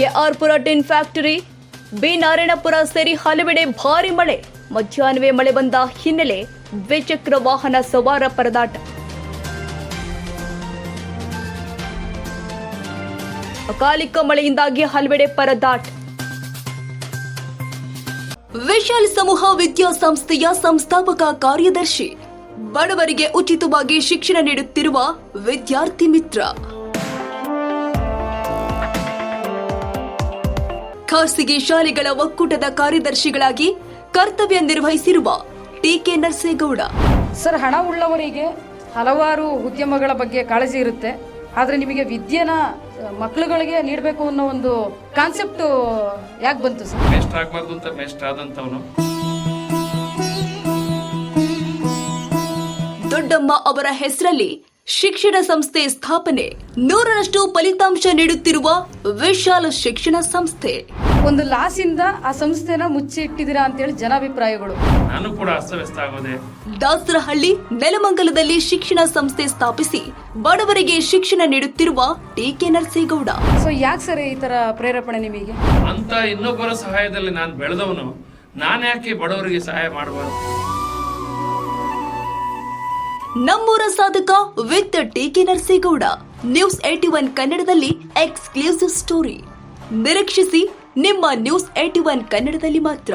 KR Pura tin factory, B Narayanapura ಸೇರಿ ಹಲವೆಡೆ ಭಾರಿ ಮಳೆ. ಮಧ್ಯಾಹ್ನವೇ ಮಳೆ ಬಂದ ಹಿನ್ನೆಲೆ ದ್ವಿಚಕ್ರ ವಾಹನ ಸವಾರ ಪರದಾಟ. ಅಕಾಲಿಕ ಮಳೆಯಿಂದಾಗಿ ಹಲವೆಡೆ ಪರದಾಟ. ವಿಶಾಲ್ ಸಮೂಹ ವಿದ್ಯಾಸಂಸ್ಥೆಯ ಸಂಸ್ಥಾಪಕ ಕಾರ್ಯದರ್ಶಿ, ಬಡವರಿಗೆ ಉಚಿತವಾಗಿ ಶಿಕ್ಷಣ ನೀಡುತ್ತಿರುವ ವಿದ್ಯಾರ್ಥಿ ಮಿತ್ರ. ಖಾಸಗಿ ಶಾಲೆಗಳ ಒಕ್ಕೂಟದ ಕಾರ್ಯದರ್ಶಿಗಳಾಗಿ ಕರ್ತವ್ಯ ನಿರ್ವಹಿಸಿರುವ ಟಿಕೆ ನರಸೇಗೌಡ. ಸರ್ ಹಣ ಉಳ್ಳವರಿಗೆ ಹಲವಾರು ಉದ್ಯಮಗಳ ಬಗ್ಗೆ ಕಾಳಜಿ ಇರುತ್ತೆ. ಆದರೆ ನಿಮಗೆ ವಿದ್ಯೆನ ಮಕ್ಕಳುಗಳಿಗೆ ನೀಡಬೇಕು ಅನ್ನೋ ಒಂದು ಕಾನ್ಸೆಪ್ಟ್ ಯಾಕೆ ಬಂತು ಸರ್? ಮೇಸ್ಟ್ ಆಗಬಾರ್ದು ಅಂತ ಮೇಸ್ಟ್ ಆದಂತವನು ದೊಡ್ಡಮ್ಮ ಅವರ ಹೆಸರಲ್ಲಿ ಶಿಕ್ಷಣ ಸಂಸ್ಥೆ ಸ್ಥಾಪನೆ. ನೂರರಷ್ಟು ಫಲಿತಾಂಶ ನೀಡುತ್ತಿರುವ ವಿಶಾಲ ಶಿಕ್ಷಣ ಸಂಸ್ಥೆ. ಒಂದು ಲಾಸಿಂದ ಆ ಸಂಸ್ಥೆನ ಮುಚ್ಚಿ ಇಟ್ಟಿದ್ದೀರಾ ಅಂತೇಳಿ ಜನಾಭಿಪ್ರಾಯಗಳು. ನಾನು ಕೂಡ ಅಸ್ತವ್ಯಸ್ತ ಆಗೋದೆ. ದಾಸರಹಳ್ಳಿ ನೆಲಮಂಗಲದಲ್ಲಿ ಶಿಕ್ಷಣ ಸಂಸ್ಥೆ ಸ್ಥಾಪಿಸಿ ಬಡವರಿಗೆ ಶಿಕ್ಷಣ ನೀಡುತ್ತಿರುವ ಟಿ ಕೆ ನರಸೇಗೌಡ. ಸೊ ಯಾಕೆ ಸರ್ ಈ ತರ ಪ್ರೇರೇಪಣೆ ನಿಮಗೆ? ಅಂತ ಇನ್ನೊಬ್ಬರ ಸಹಾಯದಲ್ಲಿ ನಾನು ಬೆಳೆದವನು ನಾನು ಯಾಕೆ ಬಡವರಿಗೆ ಸಹಾಯ ಮಾಡಬಾರ್ದು? ನಮ್ಮೂರ ಸಾಧಕ with T K Narasegowda. News AT one ಕನ್ನಡದಲ್ಲಿ ಎಕ್ಸ್ಕ್ಲೂಸಿವ್ ಸ್ಟೋರಿ. ನಿರೀಕ್ಷಿಸಿ, ನಿಮ್ಮ ನ್ಯೂಸ್ ಏಟಿ ಒನ್ ಕನ್ನಡದಲ್ಲಿ ಮಾತ್ರ.